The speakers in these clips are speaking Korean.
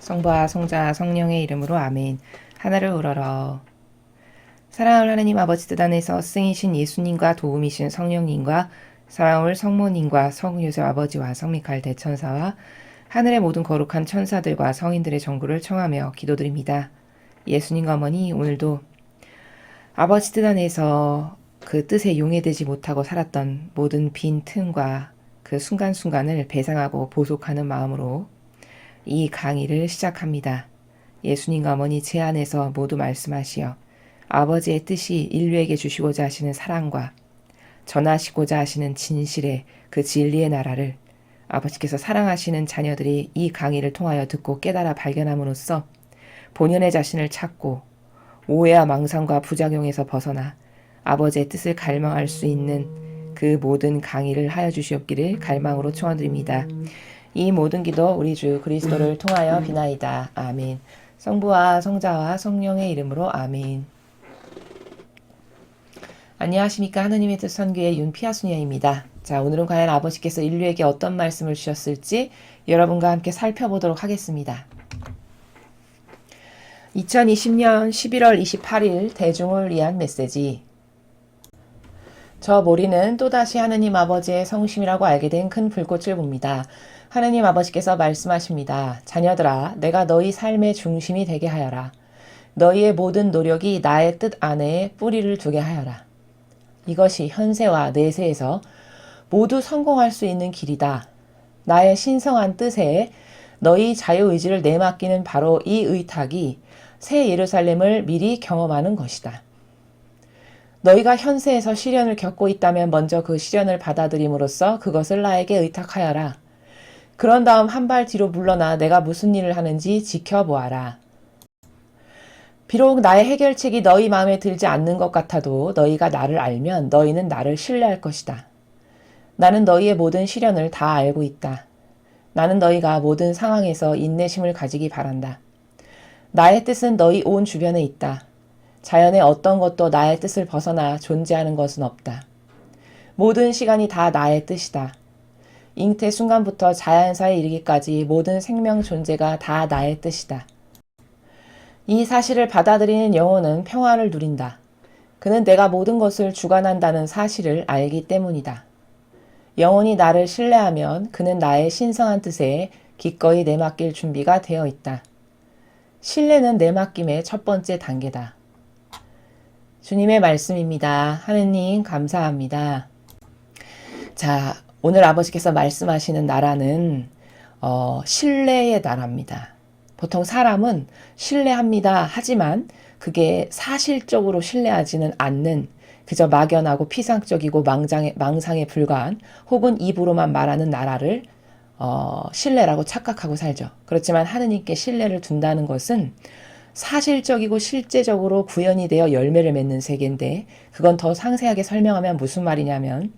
성부와 성자 성령의 이름으로 아멘. 하나를 우러러. 사랑하는 하나님 아버지 뜻 안에서 승이신 예수님과 도움이신 성령님과 사랑을 성모님과 성유세 아버지와 성미칼 대천사와 하늘의 모든 거룩한 천사들과 성인들의 정구를 청하며 기도드립니다. 예수님과 어머니 오늘도 아버지 뜻 안에서 그 뜻에 용해되지 못하고 살았던 모든 빈 틈과 그 순간순간을 배상하고 보속하는 마음으로 이 강의를 시작합니다. 예수님과 어머니 제 안에서 모두 말씀하시어 아버지의 뜻이 인류에게 주시고자 하시는 사랑과 전하시고자 하시는 진실의 그 진리의 나라를 아버지께서 사랑하시는 자녀들이 이 강의를 통하여 듣고 깨달아 발견함으로써 본연의 자신을 찾고 오해와 망상과 부작용에서 벗어나 아버지의 뜻을 갈망할 수 있는 그 모든 강의를 하여 주시옵기를 갈망으로 청원드립니다. 이 모든 기도 우리 주 그리스도를 통하여 비나이다. 아멘. 성부와 성자와 성령의 이름으로 아멘. 안녕하십니까 하느님의 뜻 선교의 윤피아 수녀입니다. 자 오늘은 과연 아버지께서 인류에게 어떤 말씀을 주셨을지 여러분과 함께 살펴보도록 하겠습니다. 2020년 11월 28일 대중을 위한 메시지 저 모리는 또다시 하느님 아버지의 성심이라고 알게 된 큰 불꽃을 봅니다. 하느님 아버지께서 말씀하십니다. 자녀들아, 내가 너희 삶의 중심이 되게 하여라. 너희의 모든 노력이 나의 뜻 안에 뿌리를 두게 하여라. 이것이 현세와 내세에서 모두 성공할 수 있는 길이다. 나의 신성한 뜻에 너희 자유의지를 내맡기는 바로 이 의탁이 새 예루살렘을 미리 경험하는 것이다. 너희가 현세에서 시련을 겪고 있다면 먼저 그 시련을 받아들임으로써 그것을 나에게 의탁하여라. 그런 다음 한 발 뒤로 물러나 내가 무슨 일을 하는지 지켜보아라. 비록 나의 해결책이 너희 마음에 들지 않는 것 같아도 너희가 나를 알면 너희는 나를 신뢰할 것이다. 나는 너희의 모든 시련을 다 알고 있다. 나는 너희가 모든 상황에서 인내심을 가지기 바란다. 나의 뜻은 너희 온 주변에 있다. 자연의 어떤 것도 나의 뜻을 벗어나 존재하는 것은 없다. 모든 시간이 다 나의 뜻이다. 잉태 순간부터 자연사에 이르기까지 모든 생명 존재가 다 나의 뜻이다. 이 사실을 받아들이는 영혼은 평화를 누린다. 그는 내가 모든 것을 주관한다는 사실을 알기 때문이다. 영혼이 나를 신뢰하면 그는 나의 신성한 뜻에 기꺼이 내맡길 준비가 되어 있다. 신뢰는 내맡김의 첫 번째 단계다. 주님의 말씀입니다. 하느님, 감사합니다. 자, 오늘 아버지께서 말씀하시는 나라는, 어, 신뢰의 나라입니다. 보통 사람은 신뢰합니다. 하지만 그게 사실적으로 신뢰하지는 않는 그저 막연하고 피상적이고 망장에, 망상에 불과한 혹은 입으로만 말하는 나라를 어, 신뢰라고 착각하고 살죠. 그렇지만 하느님께 신뢰를 둔다는 것은 사실적이고 실제적으로 구현이 되어 열매를 맺는 세계인데 그건 더 상세하게 설명하면 무슨 말이냐면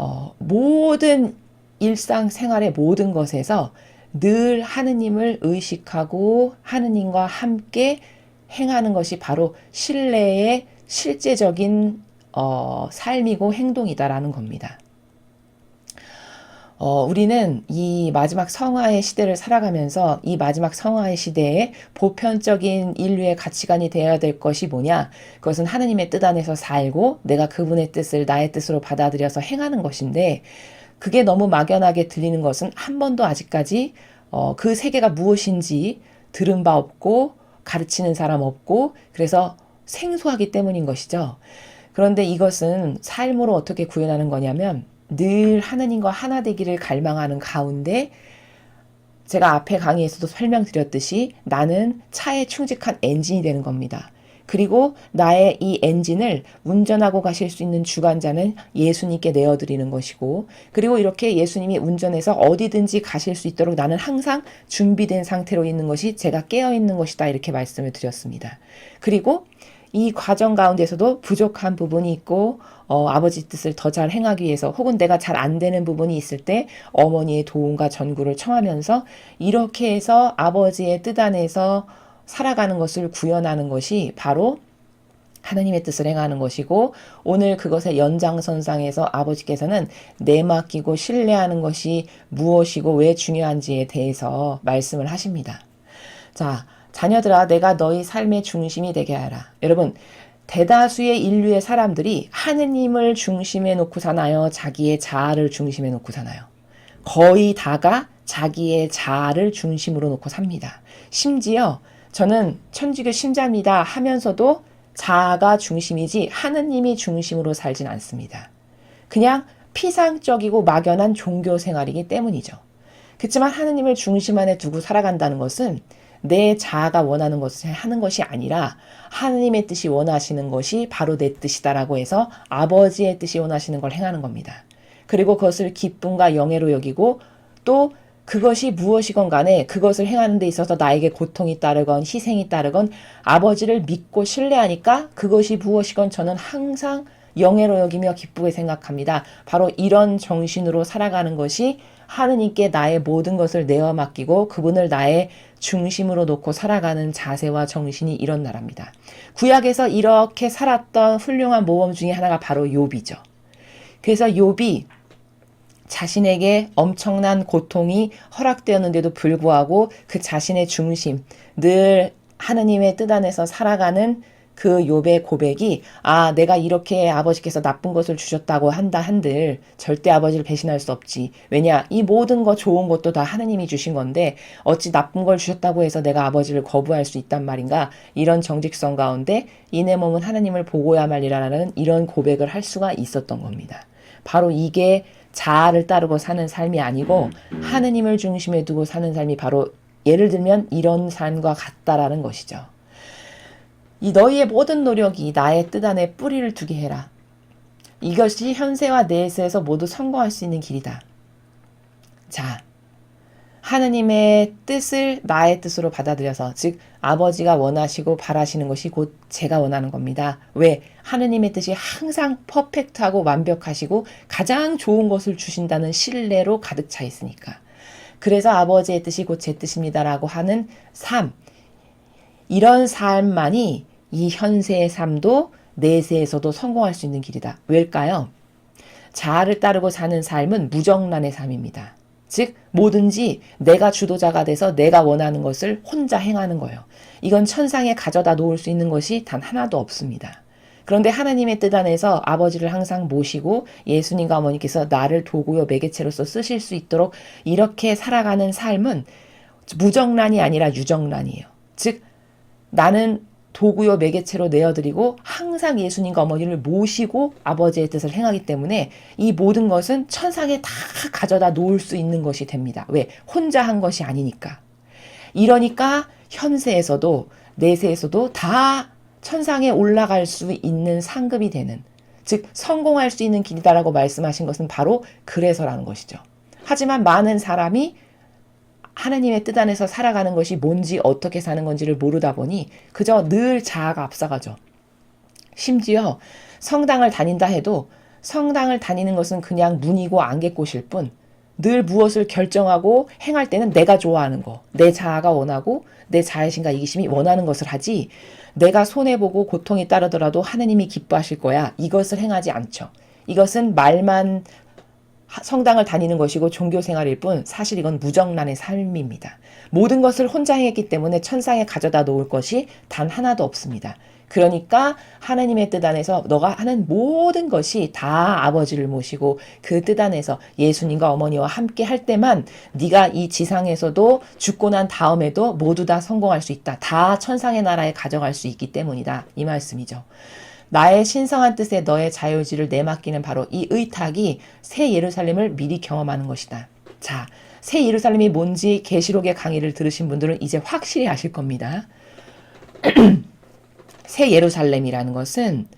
어, 모든 일상 생활의 모든 것에서 늘 하느님을 의식하고 하느님과 함께 행하는 것이 바로 신뢰의 실제적인 어, 삶이고 행동이다라는 겁니다. 어, 우리는 이 마지막 성화의 시대를 살아가면서 이 마지막 성화의 시대에 보편적인 인류의 가치관이 되어야 될 것이 뭐냐? 그것은 하느님의 뜻 안에서 살고 내가 그분의 뜻을 나의 뜻으로 받아들여서 행하는 것인데 그게 너무 막연하게 들리는 것은 한 번도 아직까지 어, 그 세계가 무엇인지 들은 바 없고 가르치는 사람 없고 그래서 생소하기 때문인 것이죠. 그런데 이것은 삶으로 어떻게 구현하는 거냐면 늘 하느님과 하나 되기를 갈망하는 가운데 제가 앞에 강의에서도 설명드렸듯이 나는 차에 충직한 엔진이 되는 겁니다. 그리고 나의 이 엔진을 운전하고 가실 수 있는 주관자는 예수님께 내어드리는 것이고, 그리고 이렇게 예수님이 운전해서 어디든지 가실 수 있도록 나는 항상 준비된 상태로 있는 것이 제가 깨어 있는 것이다. 이렇게 말씀을 드렸습니다. 그리고 이 과정 가운데서도 부족한 부분이 있고 어, 아버지 뜻을 더 잘 행하기 위해서 혹은 내가 잘 안 되는 부분이 있을 때 어머니의 도움과 전구를 청하면서 이렇게 해서 아버지의 뜻 안에서 살아가는 것을 구현하는 것이 바로 하나님의 뜻을 행하는 것이고 오늘 그것의 연장선상에서 아버지께서는 내맡기고 신뢰하는 것이 무엇이고 왜 중요한지에 대해서 말씀을 하십니다. 자, 자녀들아, 내가 너희 삶의 중심이 되게 하라. 여러분, 대다수의 인류의 사람들이 하느님을 중심에 놓고 사나요? 자기의 자아를 중심에 놓고 사나요? 거의 다가 자기의 자아를 중심으로 놓고 삽니다. 심지어 저는 천주교 신자입니다 하면서도 자아가 중심이지 하느님이 중심으로 살진 않습니다. 그냥 피상적이고 막연한 종교 생활이기 때문이죠. 그렇지만 하느님을 중심 안에 두고 살아간다는 것은 내 자아가 원하는 것을 하는 것이 아니라 하느님의 뜻이 원하시는 것이 바로 내 뜻이다라고 해서 아버지의 뜻이 원하시는 걸 행하는 겁니다. 그리고 그것을 기쁨과 영예로 여기고 또 그것이 무엇이건 간에 그것을 행하는 데 있어서 나에게 고통이 따르건 희생이 따르건 아버지를 믿고 신뢰하니까 그것이 무엇이건 저는 항상 영예로 여기며 기쁘게 생각합니다. 바로 이런 정신으로 살아가는 것이 하느님께 나의 모든 것을 내어 맡기고 그분을 나의 중심으로 놓고 살아가는 자세와 정신이 이런 나라입니다. 구약에서 이렇게 살았던 훌륭한 모범 중에 하나가 바로 욥이죠. 그래서 욥이 자신에게 엄청난 고통이 허락되었는데도 불구하고 그 자신의 중심, 늘 하느님의 뜻 안에서 살아가는 그 욥의 고백이 아 내가 이렇게 아버지께서 나쁜 것을 주셨다고 한다 한들 절대 아버지를 배신할 수 없지. 왜냐 이 모든 것 좋은 것도 다 하느님이 주신 건데 어찌 나쁜 걸 주셨다고 해서 내가 아버지를 거부할 수 있단 말인가? 이런 정직성 가운데 이내 몸은 하느님을 보고야 말이라는 이런 고백을 할 수가 있었던 겁니다. 바로 이게 자아를 따르고 사는 삶이 아니고 하느님을 중심에 두고 사는 삶이 바로 예를 들면 이런 삶과 같다라는 것이죠. 이 너희의 모든 노력이 나의 뜻 안에 뿌리를 두게 해라. 이것이 현세와 내세에서 모두 성공할 수 있는 길이다. 자, 하느님의 뜻을 나의 뜻으로 받아들여서 즉 아버지가 원하시고 바라시는 것이 곧 제가 원하는 겁니다. 왜? 하느님의 뜻이 항상 퍼펙트하고 완벽하시고 가장 좋은 것을 주신다는 신뢰로 가득 차 있으니까. 그래서 아버지의 뜻이 곧 제 뜻입니다라고 하는 삶. 이런 삶만이 이 현세의 삶도 내세에서도 성공할 수 있는 길이다. 왜일까요? 자아를 따르고 사는 삶은 무정란의 삶입니다. 즉, 뭐든지 내가 주도자가 돼서 내가 원하는 것을 혼자 행하는 거예요. 이건 천상에 가져다 놓을 수 있는 것이 단 하나도 없습니다. 그런데 하나님의 뜻 안에서 아버지를 항상 모시고 예수님과 어머니께서 나를 도구요 매개체로서 쓰실 수 있도록 이렇게 살아가는 삶은 무정란이 아니라 유정란이에요. 즉, 나는 도구요 매개체로 내어드리고 항상 예수님과 어머니를 모시고 아버지의 뜻을 행하기 때문에 이 모든 것은 천상에 다 가져다 놓을 수 있는 것이 됩니다. 왜? 혼자 한 것이 아니니까. 이러니까 현세에서도 내세에서도 다 천상에 올라갈 수 있는 상급이 되는 즉 성공할 수 있는 길이다라고 말씀하신 것은 바로 그래서라는 것이죠. 하지만 많은 사람이 하나님의 뜻 안에서 살아가는 것이 뭔지 어떻게 사는 건지를 모르다 보니 그저 늘 자아가 앞서가죠. 심지어 성당을 다닌다 해도 성당을 다니는 것은 그냥 문이고 안개꽃일 뿐 늘 무엇을 결정하고 행할 때는 내가 좋아하는 거, 내 자아가 원하고 내 자애심과 이기심이 원하는 것을 하지 내가 손해보고 고통이 따르더라도 하느님이 기뻐하실 거야. 이것을 행하지 않죠. 이것은 말만 성당을 다니는 것이고 종교 생활일 뿐 사실 이건 무정란의 삶입니다. 모든 것을 혼자 행했기 때문에 천상에 가져다 놓을 것이 단 하나도 없습니다. 그러니까 하나님의 뜻 안에서 너가 하는 모든 것이 다 아버지를 모시고 그 뜻 안에서 예수님과 어머니와 함께 할 때만 네가 이 지상에서도 죽고 난 다음에도 모두 다 성공할 수 있다. 다 천상의 나라에 가져갈 수 있기 때문이다. 이 말씀이죠. 나의 신성한 뜻에 너의 자유지를 내맡기는 바로 이 의탁이 새 예루살렘을 미리 경험하는 것이다. 자, 새 예루살렘이 뭔지 계시록의 강의를 들으신 분들은 이제 확실히 아실 겁니다. 새 예루살렘이라는 것은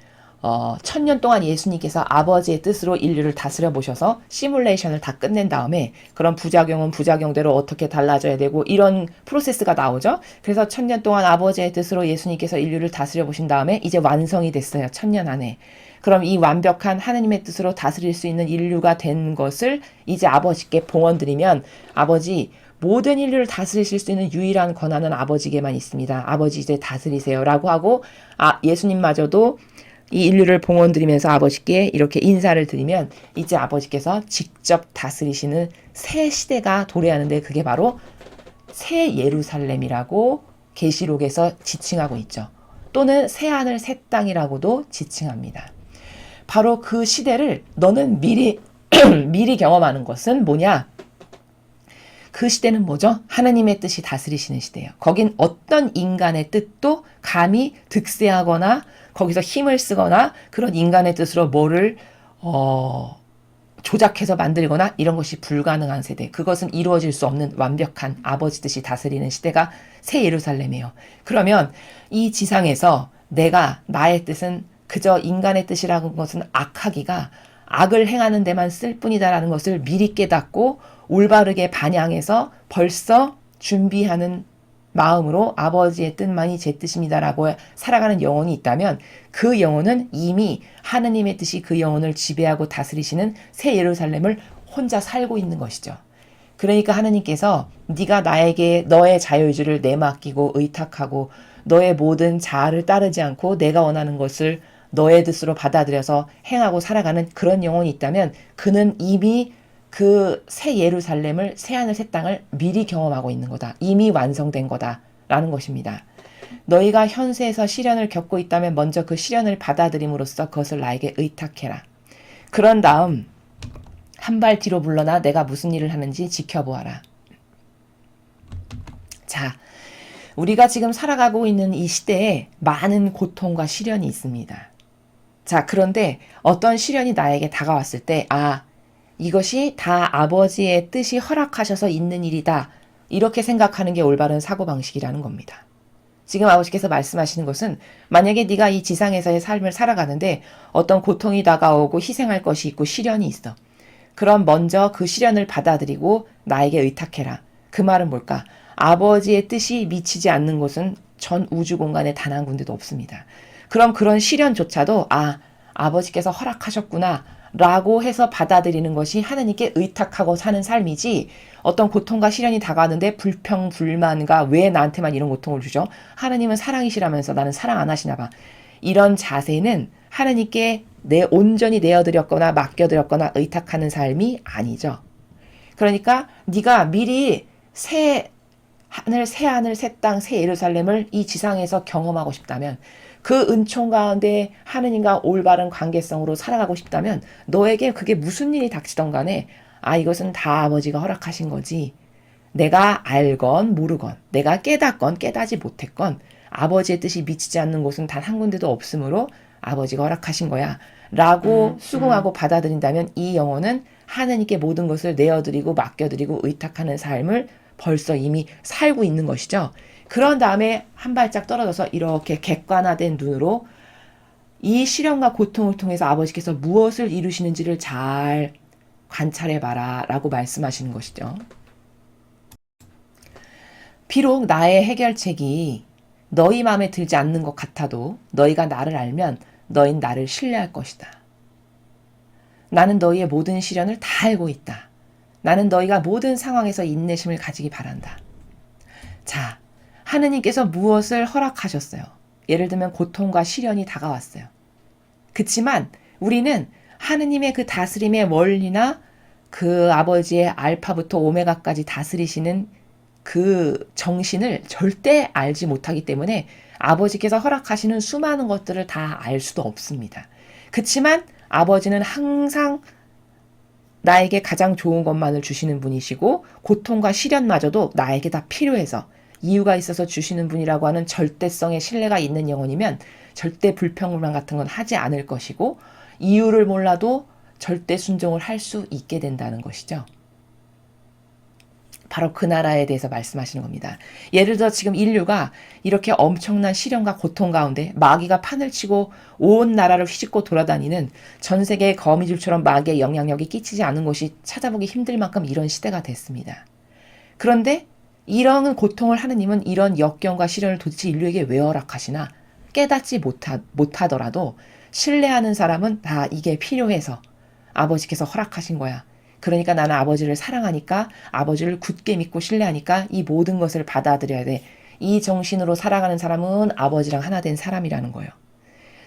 어, 천년 동안 예수님께서 아버지의 뜻으로 인류를 다스려 보셔서 시뮬레이션을 다 끝낸 다음에 그런 부작용은 부작용대로 어떻게 달라져야 되고 이런 프로세스가 나오죠. 그래서 천년 동안 아버지의 뜻으로 예수님께서 인류를 다스려 보신 다음에 이제 완성이 됐어요. 천년 안에. 그럼 이 완벽한 하느님의 뜻으로 다스릴 수 있는 인류가 된 것을 이제 아버지께 봉헌드리면 아버지 모든 인류를 다스리실 수 있는 유일한 권한은 아버지에게만 있습니다. 아버지 이제 다스리세요라고 하고 아 예수님마저도 이 인류를 봉헌드리면서 아버지께 이렇게 인사를 드리면 이제 아버지께서 직접 다스리시는 새 시대가 도래하는데 그게 바로 새 예루살렘이라고 계시록에서 지칭하고 있죠. 또는 새 하늘 새 땅이라고도 지칭합니다. 바로 그 시대를 너는 미리 미리 경험하는 것은 뭐냐? 그 시대는 뭐죠? 하나님의 뜻이 다스리시는 시대예요. 거긴 어떤 인간의 뜻도 감히 득세하거나 거기서 힘을 쓰거나 그런 인간의 뜻으로 뭐를 어, 조작해서 만들거나 이런 것이 불가능한 세대. 그것은 이루어질 수 없는 완벽한 아버지 뜻이 다스리는 시대가 새 예루살렘이에요. 그러면 이 지상에서 내가 나의 뜻은 그저 인간의 뜻이라는 것은 악하기가 악을 행하는 데만 쓸 뿐이다라는 것을 미리 깨닫고 올바르게 반향해서 벌써 준비하는 마음으로 아버지의 뜻만이 제 뜻입니다라고 살아가는 영혼이 있다면 그 영혼은 이미 하느님의 뜻이 그 영혼을 지배하고 다스리시는 새 예루살렘을 혼자 살고 있는 것이죠. 그러니까 하느님께서 네가 나에게 너의 자유의지를 내맡기고 의탁하고 너의 모든 자아를 따르지 않고 내가 원하는 것을 너의 뜻으로 받아들여서 행하고 살아가는 그런 영혼이 있다면 그는 이미 그 새 예루살렘을 새 하늘 새 땅을 미리 경험하고 있는 거다. 이미 완성된 거다라는 것입니다. 너희가 현세에서 시련을 겪고 있다면 먼저 그 시련을 받아들임으로써 그것을 나에게 의탁해라. 그런 다음 한 발 뒤로 물러나 내가 무슨 일을 하는지 지켜보아라. 자, 우리가 지금 살아가고 있는 이 시대에 많은 고통과 시련이 있습니다. 자, 그런데 어떤 시련이 나에게 다가왔을 때, 아, 이것이 다 아버지의 뜻이 허락하셔서 있는 일이다. 이렇게 생각하는 게 올바른 사고방식이라는 겁니다. 지금 아버지께서 말씀하시는 것은 만약에 네가 이 지상에서의 삶을 살아가는데 어떤 고통이 다가오고 희생할 것이 있고 시련이 있어. 그럼 먼저 그 시련을 받아들이고 나에게 의탁해라. 그 말은 뭘까? 아버지의 뜻이 미치지 않는 곳은 전 우주 공간에 단 한 군데도 없습니다. 그럼 그런 시련조차도 아, 아버지께서 허락하셨구나. 라고 해서 받아들이는 것이 하나님께 의탁하고 사는 삶이지 어떤 고통과 시련이 다가왔는데 불평, 불만과 왜 나한테만 이런 고통을 주죠? 하나님은 사랑이시라면서 나는 사랑 안 하시나 봐. 이런 자세는 하나님께 내 온전히 내어드렸거나 맡겨드렸거나 의탁하는 삶이 아니죠. 그러니까 네가 미리 새 하늘, 새 하늘, 새 땅, 새 예루살렘을 이 지상에서 경험하고 싶다면 그 은총 가운데 하느님과 올바른 관계성으로 살아가고 싶다면 너에게 그게 무슨 일이 닥치던 간에 아 이것은 다 아버지가 허락하신 거지. 내가 알건 모르건 내가 깨닫건 깨닫지 못했건 아버지의 뜻이 미치지 않는 곳은 단 한 군데도 없으므로 아버지가 허락하신 거야. 라고 음, 수긍하고 받아들인다면 이 영혼은 하느님께 모든 것을 내어드리고 맡겨드리고 의탁하는 삶을 벌써 이미 살고 있는 것이죠. 그런 다음에 한 발짝 떨어져서 이렇게 객관화된 눈으로 이 시련과 고통을 통해서 아버지께서 무엇을 이루시는지를 잘 관찰해 봐라 라고 말씀하시는 것이죠. 비록 나의 해결책이 너희 마음에 들지 않는 것 같아도 너희가 나를 알면 너희는 나를 신뢰할 것이다. 나는 너희의 모든 시련을 다 알고 있다. 나는 너희가 모든 상황에서 인내심을 가지기 바란다. 자, 하느님께서 무엇을 허락하셨어요? 예를 들면 고통과 시련이 다가왔어요. 그치만 우리는 하느님의 그 다스림의 원리나 그 아버지의 알파부터 오메가까지 다스리시는 그 정신을 절대 알지 못하기 때문에 아버지께서 허락하시는 수많은 것들을 다 알 수도 없습니다. 그치만 아버지는 항상 나에게 가장 좋은 것만을 주시는 분이시고 고통과 시련마저도 나에게 다 필요해서 이유가 있어서 주시는 분이라고 하는 절대성의 신뢰가 있는 영혼이면 절대 불평불만 같은 건 하지 않을 것이고 이유를 몰라도 절대 순종을 할 수 있게 된다는 것이죠. 바로 그 나라에 대해서 말씀하시는 겁니다. 예를 들어 지금 인류가 이렇게 엄청난 시련과 고통 가운데 마귀가 판을 치고 온 나라를 휘짓고 돌아다니는 전 세계의 거미줄처럼 마귀의 영향력이 끼치지 않은 곳이 찾아보기 힘들 만큼 이런 시대가 됐습니다. 그런데 이런 고통을 하느님은 이런 역경과 시련을 도대체 인류에게 왜 허락하시나 깨닫지 못하, 못하더라도 신뢰하는 사람은 다 이게 필요해서 아버지께서 허락하신 거야. 그러니까 나는 아버지를 사랑하니까 아버지를 굳게 믿고 신뢰하니까 이 모든 것을 받아들여야 돼. 이 정신으로 살아가는 사람은 아버지랑 하나 된 사람이라는 거예요.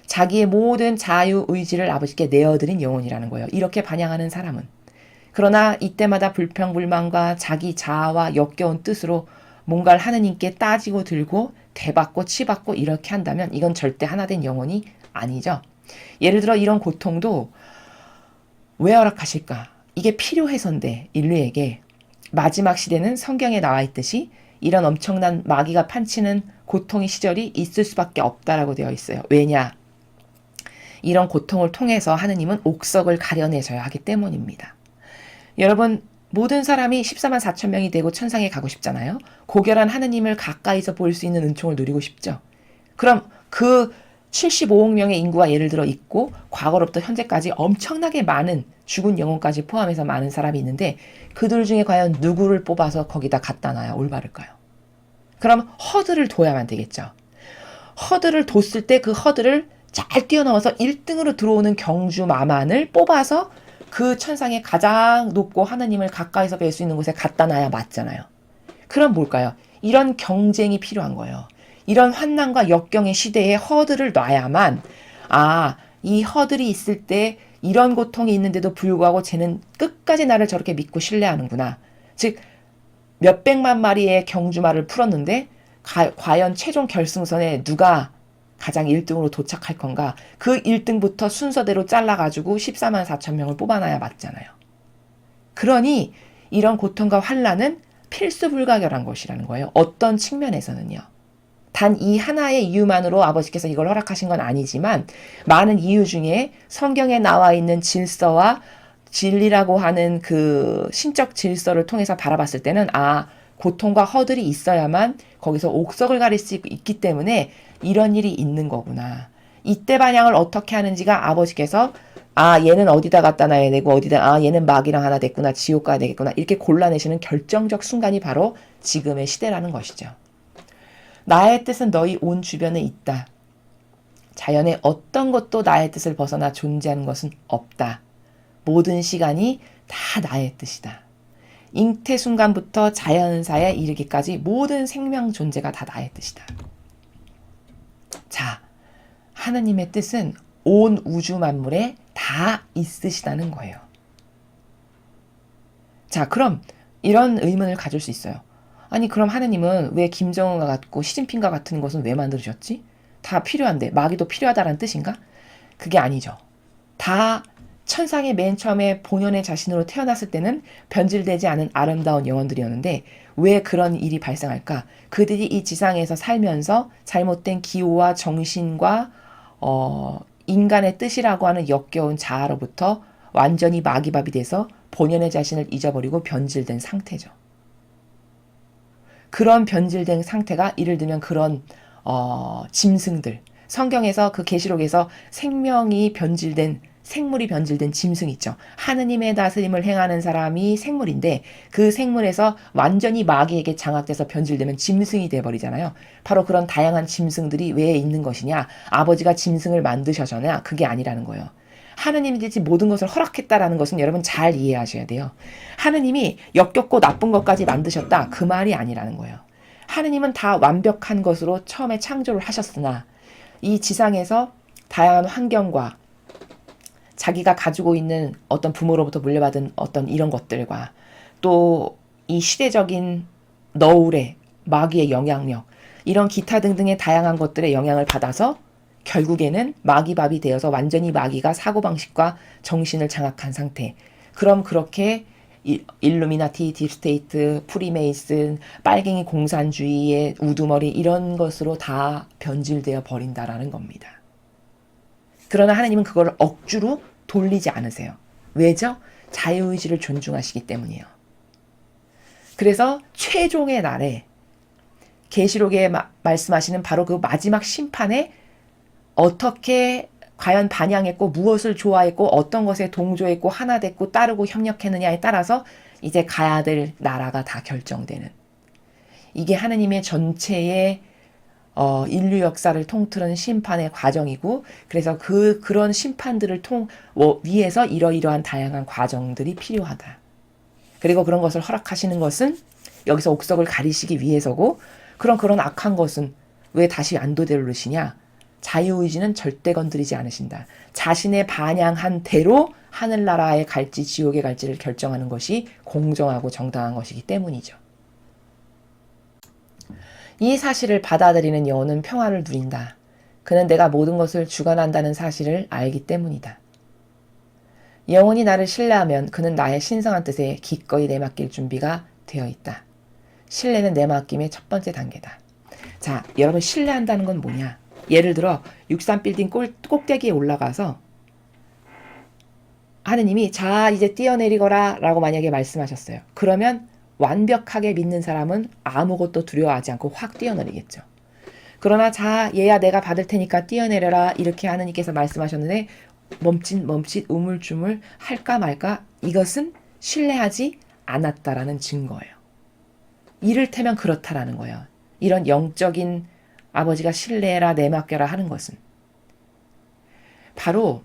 자기의 모든 자유 의지를 아버지께 내어드린 영혼이라는 거예요. 이렇게 반영하는 사람은. 그러나 이때마다 불평불만과 자기 자아와 역겨운 뜻으로 뭔가를 하느님께 따지고 들고 대받고 치받고 이렇게 한다면 이건 절대 하나된 영혼이 아니죠. 예를 들어 이런 고통도 왜 허락하실까? 이게 필요해서인데 인류에게 마지막 시대는 성경에 나와 있듯이 이런 엄청난 마귀가 판치는 고통의 시절이 있을 수밖에 없다라고 되어 있어요. 왜냐? 이런 고통을 통해서 하느님은 옥석을 가려내셔야 하기 때문입니다. 여러분, 모든 사람이 14만 4천 명이 되고 천상에 가고 싶잖아요. 고결한 하느님을 가까이서 볼 수 있는 은총을 누리고 싶죠. 그럼 그 75억 명의 인구가 예를 들어 있고 과거로부터 현재까지 엄청나게 많은 죽은 영혼까지 포함해서 많은 사람이 있는데 그들 중에 과연 누구를 뽑아서 거기다 갖다 놔야 올바를까요? 그럼 허들을 둬야만 되겠죠. 허들을 뒀을 때 그 허들을 잘 뛰어넘어서 1등으로 들어오는 경주 마만을 뽑아서 그 천상에 가장 높고 하나님을 가까이서 뵐 수 있는 곳에 갖다 놔야 맞잖아요. 그럼 뭘까요? 이런 경쟁이 필요한 거예요. 이런 환난과 역경의 시대에 허들을 놔야만 아, 이 허들이 있을 때 이런 고통이 있는데도 불구하고 쟤는 끝까지 나를 저렇게 믿고 신뢰하는구나. 즉 몇백만 마리의 경주마를 풀었는데 가, 과연 최종 결승선에 누가 가장 1등으로 도착할 건가? 그 1등부터 순서대로 잘라가지고 14만 4천 명을 뽑아놔야 맞잖아요. 그러니 이런 고통과 환란은 필수 불가결한 것이라는 거예요. 어떤 측면에서는요. 단 이 하나의 이유만으로 아버지께서 이걸 허락하신 건 아니지만 많은 이유 중에 성경에 나와 있는 질서와 진리라고 하는 그 신적 질서를 통해서 바라봤을 때는 아 고통과 허들이 있어야만 거기서 옥석을 가릴 수 있기 때문에 이런 일이 있는 거구나. 이때 반향을 어떻게 하는지가 아버지께서 아 얘는 어디다 갖다 놔야 되고 어디다 아 얘는 마귀랑 하나 됐구나 지옥 가야 되겠구나 이렇게 골라내시는 결정적 순간이 바로 지금의 시대라는 것이죠. 나의 뜻은 너희 온 주변에 있다. 자연의 어떤 것도 나의 뜻을 벗어나 존재하는 것은 없다. 모든 시간이 다 나의 뜻이다. 잉태 순간부터 자연사에 이르기까지 모든 생명 존재가 다 나의 뜻이다. 자, 하느님의 뜻은 온 우주 만물에 다 있으시다는 거예요. 자, 그럼 이런 의문을 가질 수 있어요. 아니, 그럼 하느님은 왜 김정은과 같고 시진핑과 같은 것은 왜 만들으셨지? 다 필요한데, 마귀도 필요하다는 뜻인가? 그게 아니죠. 다 천상의 맨 처음에 본연의 자신으로 태어났을 때는 변질되지 않은 아름다운 영혼들이었는데 왜 그런 일이 발생할까? 그들이 이 지상에서 살면서 잘못된 기호와 정신과 어, 인간의 뜻이라고 하는 역겨운 자아로부터 완전히 마귀밥이 돼서 본연의 자신을 잊어버리고 변질된 상태죠. 그런 변질된 상태가 예를 들면 그런 어, 짐승들 성경에서 그 계시록에서 생명이 변질된 생물이 변질된 짐승 있죠. 하느님의 다스림을 행하는 사람이 생물인데 그 생물에서 완전히 마귀에게 장악돼서 변질되면 짐승이 돼버리잖아요. 바로 그런 다양한 짐승들이 왜 있는 것이냐? 아버지가 짐승을 만드셔서냐? 그게 아니라는 거예요. 하느님이 모든 것을 허락했다라는 것은 여러분 잘 이해하셔야 돼요. 하느님이 역겹고 나쁜 것까지 만드셨다. 그 말이 아니라는 거예요. 하느님은 다 완벽한 것으로 처음에 창조를 하셨으나 이 지상에서 다양한 환경과 자기가 가지고 있는 어떤 부모로부터 물려받은 어떤 이런 것들과 또 이 시대적인 너울의 마귀의 영향력 이런 기타 등등의 다양한 것들의 영향을 받아서 결국에는 마귀밥이 되어서 완전히 마귀가 사고방식과 정신을 장악한 상태. 그럼 그렇게 일루미나티, 딥스테이트, 프리메이슨, 빨갱이 공산주의의 우두머리 이런 것으로 다 변질되어 버린다라는 겁니다. 그러나 하나님은 그걸 억지로 돌리지 않으세요. 왜죠? 자유의지를 존중하시기 때문이에요. 그래서 최종의 날에 계시록에 말씀하시는 바로 그 마지막 심판에 어떻게 과연 반향했고 무엇을 좋아했고 어떤 것에 동조했고 하나 됐고 따르고 협력했느냐에 따라서 이제 가야 될 나라가 다 결정되는 이게 하느님의 전체의 어, 인류 역사를 통틀은 심판의 과정이고 그래서 그 그런 심판들을 통 어, 위해서 이러이러한 다양한 과정들이 필요하다. 그리고 그런 것을 허락하시는 것은 여기서 옥석을 가리시기 위해서고 그런 그런 악한 것은 왜 다시 안도대로 넣으시냐? 자유의지는 절대 건드리지 않으신다. 자신의 반향한 대로 하늘나라에 갈지 지옥에 갈지를 결정하는 것이 공정하고 정당한 것이기 때문이죠. 이 사실을 받아들이는 영혼은 평화를 누린다. 그는 내가 모든 것을 주관한다는 사실을 알기 때문이다. 영혼이 나를 신뢰하면 그는 나의 신성한 뜻에 기꺼이 내맡길 준비가 되어 있다. 신뢰는 내맡김의 첫 번째 단계다. 자, 여러분 신뢰한다는 건 뭐냐? 예를 들어 63빌딩 꼴, 꼭대기에 올라가서 하느님이 자 이제 뛰어내리거라 라고 만약에 말씀하셨어요. 그러면 완벽하게 믿는 사람은 아무것도 두려워하지 않고 확 뛰어내리겠죠. 그러나 자 얘야 내가 받을 테니까 뛰어내려라 이렇게 하느님께서 말씀하셨는데 멈칫 멈칫 우물쭈물 할까 말까 이것은 신뢰하지 않았다라는 증거예요. 이를테면 그렇다라는 거예요. 이런 영적인 아버지가 신뢰해라 내맡겨라 하는 것은 바로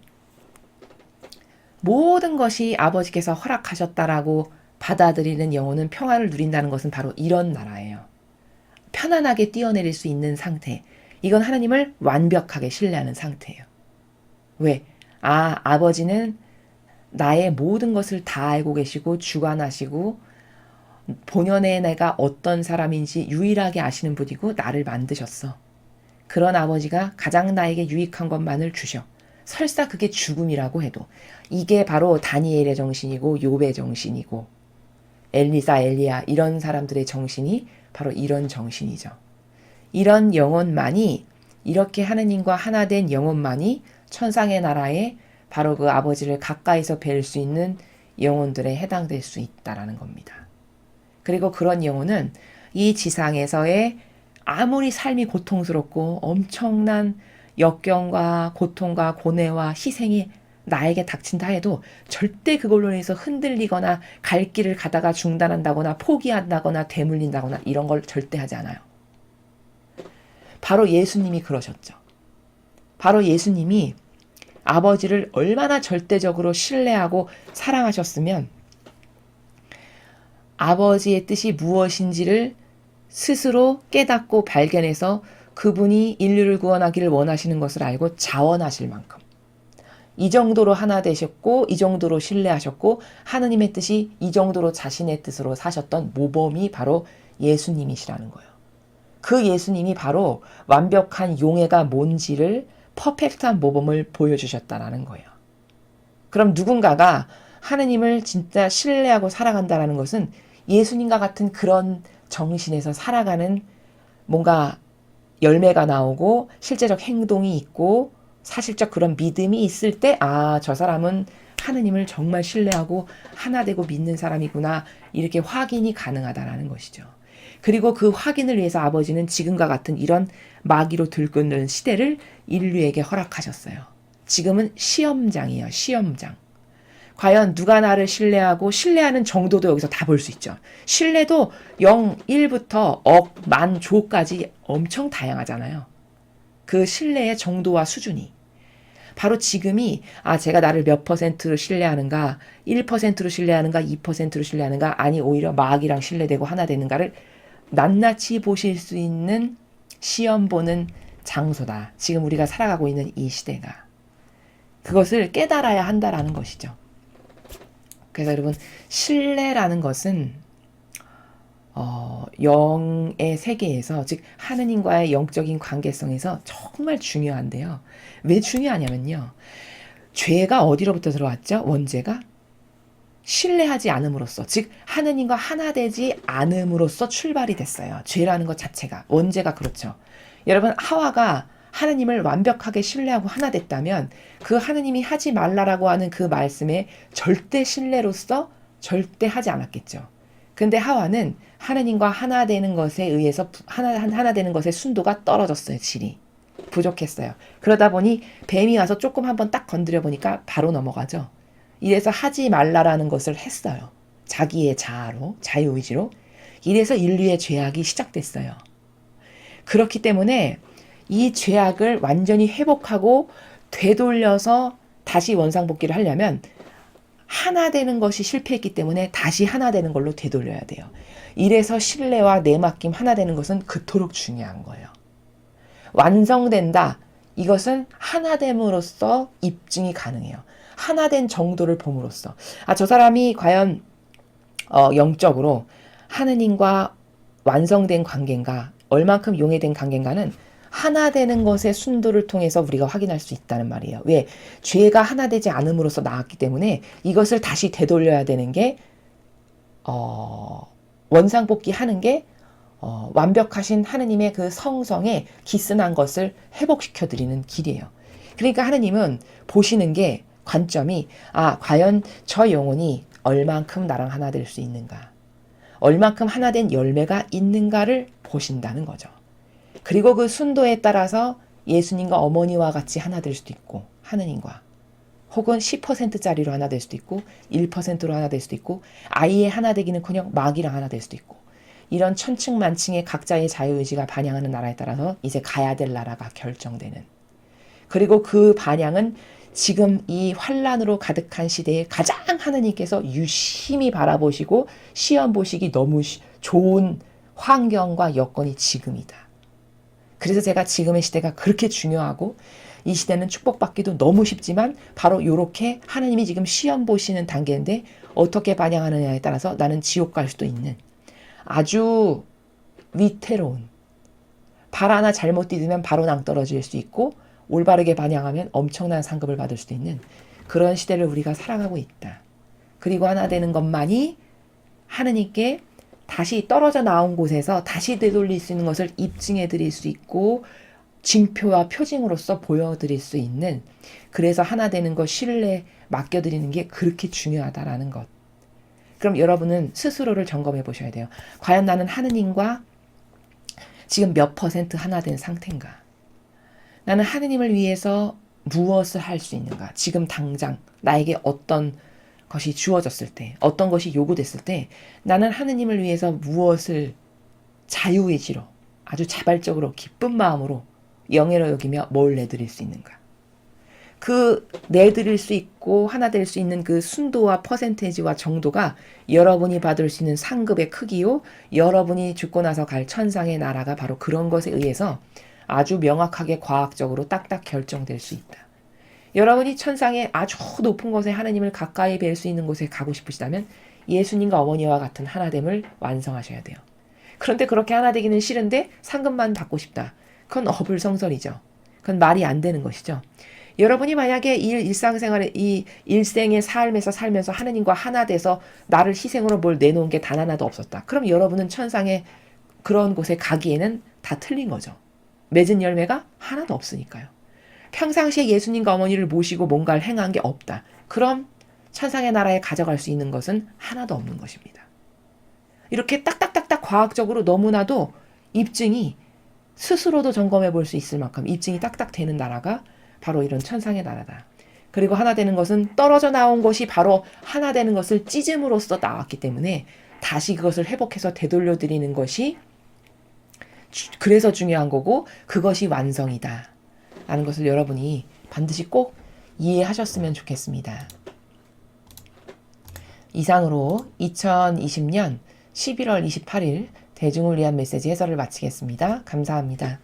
모든 것이 아버지께서 허락하셨다라고 받아들이는 영혼은 평화를 누린다는 것은 바로 이런 나라예요. 편안하게 뛰어내릴 수 있는 상태. 이건 하나님을 완벽하게 신뢰하는 상태예요. 왜? 아, 아버지는 나의 모든 것을 다 알고 계시고 주관하시고 본연의 내가 어떤 사람인지 유일하게 아시는 분이고 나를 만드셨어. 그런 아버지가 가장 나에게 유익한 것만을 주셔. 설사 그게 죽음이라고 해도 이게 바로 다니엘의 정신이고 욥의 정신이고 엘리사 엘리야 이런 사람들의 정신이 바로 이런 정신이죠. 이런 영혼만이 이렇게 하느님과 하나 된 영혼만이 천상의 나라에 바로 그 아버지를 가까이서 뵐 수 있는 영혼들에 해당될 수 있다라는 겁니다. 그리고 그런 영혼은 이 지상에서의 아무리 삶이 고통스럽고 엄청난 역경과 고통과 고뇌와 희생이 나에게 닥친다 해도 절대 그걸로 인해서 흔들리거나 갈 길을 가다가 중단한다거나 포기한다거나 되물린다거나 이런 걸 절대 하지 않아요. 바로 예수님이 그러셨죠. 바로 예수님이 아버지를 얼마나 절대적으로 신뢰하고 사랑하셨으면 아버지의 뜻이 무엇인지를 스스로 깨닫고 발견해서 그분이 인류를 구원하기를 원하시는 것을 알고 자원하실 만큼 이 정도로 하나 되셨고 이 정도로 신뢰하셨고 하느님의 뜻이 이 정도로 자신의 뜻으로 사셨던 모범이 바로 예수님이시라는 거예요. 그 예수님이 바로 완벽한 용해가 뭔지를 퍼펙트한 모범을 보여주셨다라는 거예요. 그럼 누군가가 하느님을 진짜 신뢰하고 살아간다라는 것은 예수님과 같은 그런 정신에서 살아가는 뭔가 열매가 나오고 실제적 행동이 있고 사실적 그런 믿음이 있을 때, 아, 저 사람은 하느님을 정말 신뢰하고 하나 되고 믿는 사람이구나. 이렇게 확인이 가능하다라는 것이죠. 그리고 그 확인을 위해서 아버지는 지금과 같은 이런 마귀로 들끓는 시대를 인류에게 허락하셨어요. 지금은 시험장이에요. 시험장. 과연 누가 나를 신뢰하고 신뢰하는 정도도 여기서 다 볼 수 있죠. 신뢰도 0, 1부터 억, 만, 조까지 엄청 다양하잖아요. 그 신뢰의 정도와 수준이. 바로 지금이 아 제가 나를 몇 퍼센트로 신뢰하는가 1%로 신뢰하는가 2%로 신뢰하는가 아니 오히려 마귀랑 신뢰되고 하나 되는가를 낱낱이 보실 수 있는 시험 보는 장소다. 지금 우리가 살아가고 있는 이 시대가. 그것을 깨달아야 한다라는 것이죠. 그래서 여러분 신뢰라는 것은 어, 영의 세계에서 즉 하느님과의 영적인 관계성에서 정말 중요한데요. 왜 중요하냐면요. 죄가 어디로부터 들어왔죠? 원죄가 신뢰하지 않음으로써 즉 하느님과 하나 되지 않음으로써 출발이 됐어요. 죄라는 것 자체가 원죄가 그렇죠. 여러분 하와가 하나님을 완벽하게 신뢰하고 하나 됐다면 그 하나님이 하지 말라라고 하는 그 말씀에 절대 신뢰로서 절대 하지 않았겠죠. 근데 하와는 하나님과 하나 되는 것에 의해서 하나 하나 되는 것의 순도가 떨어졌어요. 질이 부족했어요. 그러다 보니 뱀이 와서 조금 한번 딱 건드려 보니까 바로 넘어가죠. 이래서 하지 말라라는 것을 했어요. 자기의 자아로, 자유의지로. 이래서 인류의 죄악이 시작됐어요. 그렇기 때문에 이 죄악을 완전히 회복하고 되돌려서 다시 원상복귀를 하려면 하나 되는 것이 실패했기 때문에 다시 하나 되는 걸로 되돌려야 돼요. 이래서 신뢰와 내맡김 하나 되는 것은 그토록 중요한 거예요. 완성된다. 이것은 하나됨으로써 입증이 가능해요. 하나된 정도를 봄으로써. 아, 저 사람이 과연 어, 영적으로 하느님과 완성된 관계인가? 얼만큼 용해된 관계인가는 하나 되는 것의 순도를 통해서 우리가 확인할 수 있다는 말이에요. 왜? 죄가 하나 되지 않음으로써 나왔기 때문에 이것을 다시 되돌려야 되는 게, 어, 원상복귀 하는 게, 어, 완벽하신 하느님의 그 성성에 기스난 것을 회복시켜 드리는 길이에요. 그러니까 하느님은 보시는 게 관점이, 아, 과연 저 영혼이 얼만큼 나랑 하나 될 수 있는가. 얼만큼 하나 된 열매가 있는가를 보신다는 거죠. 그리고 그 순도에 따라서 예수님과 어머니와 같이 하나 될 수도 있고, 하느님과. 혹은 10%짜리로 하나 될 수도 있고, 1%로 하나 될 수도 있고, 아이의 하나 되기는 그냥 마귀랑 하나 될 수도 있고, 이런 천층 만층의 각자의 자유의지가 반영하는 나라에 따라서 이제 가야 될 나라가 결정되는. 그리고 그 반향은 지금 이 환란으로 가득한 시대에 가장 하느님께서 유심히 바라보시고 시험 보시기 너무 시- 좋은 환경과 여건이 지금이다. 그래서 제가 지금의 시대가 그렇게 중요하고 이 시대는 축복받기도 너무 쉽지만 바로 이렇게 하나님이 지금 시험 보시는 단계인데 어떻게 반영하느냐에 따라서 나는 지옥 갈 수도 있는 아주 위태로운 발 하나 잘못 디디면 바로 낭떨어질 수 있고 올바르게 반영하면 엄청난 상급을 받을 수도 있는 그런 시대를 우리가 살아가고 있다. 그리고 하나 되는 것만이 하느님께 다시 떨어져 나온 곳에서 다시 되돌릴 수 있는 것을 입증해 드릴 수 있고 징표와 표징으로서 보여드릴 수 있는 그래서 하나 되는 것 신뢰 맡겨드리는 게 그렇게 중요하다라는 것. 그럼 여러분은 스스로를 점검해 보셔야 돼요. 과연 나는 하느님과 지금 몇 퍼센트 하나 된 상태인가? 나는 하느님을 위해서 무엇을 할 수 있는가? 지금 당장 나에게 어떤 것이 주어졌을 때, 어떤 것이 요구됐을 때, 나는 하느님을 위해서 무엇을 자유의지로, 아주 자발적으로, 기쁜 마음으로, 영예로 여기며 뭘 내드릴 수 있는가? 그 내드릴 수 있고 하나 될 수 있는 그 순도와 퍼센테이지와 정도가 여러분이 받을 수 있는 상급의 크기요, 여러분이 죽고 나서 갈 천상의 나라가 바로 그런 것에 의해서 아주 명확하게 과학적으로 딱딱 결정될 수 있다. 여러분이 천상의 아주 높은 곳에 하나님을 가까이 뵐 수 있는 곳에 가고 싶으시다면 예수님과 어머니와 같은 하나됨을 완성하셔야 돼요. 그런데 그렇게 하나 되기는 싫은데 상급만 받고 싶다. 그건 어불성설이죠. 그건 말이 안 되는 것이죠. 여러분이 만약에 이 일상생활의 이 일생의 삶에서 살면서 하나님과 하나 돼서 나를 희생으로 뭘 내놓은 게 단 하나도 없었다. 그럼 여러분은 천상의 그런 곳에 가기에는 다 틀린 거죠. 맺은 열매가 하나도 없으니까요. 평상시에 예수님과 어머니를 모시고 뭔가를 행한 게 없다. 그럼 천상의 나라에 가져갈 수 있는 것은 하나도 없는 것입니다. 이렇게 딱딱딱딱 과학적으로 너무나도 입증이 스스로도 점검해 볼 수 있을 만큼 입증이 딱딱 되는 나라가 바로 이런 천상의 나라다. 그리고 하나 되는 것은 떨어져 나온 것이 바로 하나 되는 것을 찢음으로써 나왔기 때문에 다시 그것을 회복해서 되돌려 드리는 것이 주- 그래서 중요한 거고 그것이 완성이다. 라는 것을 여러분이 반드시 꼭 이해하셨으면 좋겠습니다. 이상으로 2020년 11월 28일 대중을 위한 메시지 해설을 마치겠습니다. 감사합니다.